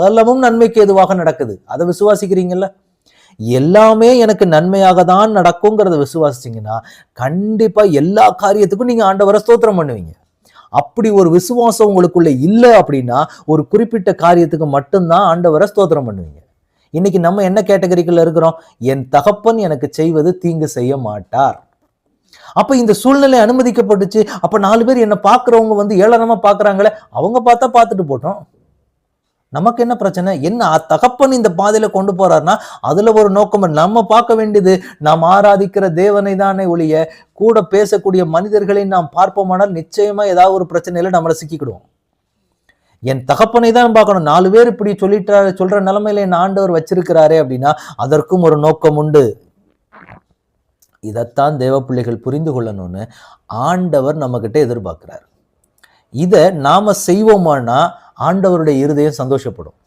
சகலமும் நன்மைக்கு எதுவாக நடக்குது. அதை விசுவாசிக்கிறீங்கல்ல? எல்லாமே எனக்கு நன்மையாக தான் நடக்குங்கிறத விசுவாசிச்சிங்கன்னா கண்டிப்பாக எல்லா காரியத்துக்கும் நீங்கள் ஆண்டவரை ஸ்தோத்திரம் பண்ணுவீங்க. அப்படி ஒரு விசுவாசம் உங்களுக்குள்ள இல்லை அப்படின்னா ஒரு குறிப்பிட்ட காரியத்துக்கு மட்டும்தான் ஆண்டவரை ஸ்தோத்திரம் பண்ணுவீங்க. இன்னைக்கு நம்ம என்ன கேட்டகரிக்குள்ள இருக்கிறோம்? என் தகப்பன் எனக்கு செய்வது தீங்கு செய்ய மாட்டார். அப்ப இந்த சூழ்நிலை அனுமதிக்கப்பட்டுச்சு. அப்ப நாலு பேர் என்ன பாக்குறவங்க வந்து ஏளனமா பாக்குறாங்களே அவங்க பார்த்தா பார்த்துட்டு போட்டோம். நமக்கு என்ன பிரச்சனை? என்ன தகப்பன் இந்த பாதையில கொண்டு போறாருன்னா அதுல ஒரு நோக்கம் நம்ம பார்க்க வேண்டியது நாம் ஆராதிக்கிற தேவனை தானே ஒழிய கூட பேசக்கூடிய மனிதர்களை நாம் பார்ப்போமானால் நிச்சயமா ஏதாவது ஒரு பிரச்சனையில நம்மளை சிக்கிக்கிடுவோம். என் தகப்பனை தான் பார்க்கணும். நாலு பேர் இப்படி சொல்லிட்டாரு சொல்ற நிலைமையில என் ஆண்டவர் வச்சிருக்கிறாரே அப்படின்னா அதற்கும் ஒரு நோக்கம் உண்டு. இதைத்தான் தேவ பிள்ளைகள் புரிந்து கொள்ளணும்னு ஆண்டவர் நம்மக்கிட்ட எதிர்பார்க்கிறார். இதை நாம செய்வோமானா ஆண்டவருடைய இருதயம் சந்தோஷப்படும்.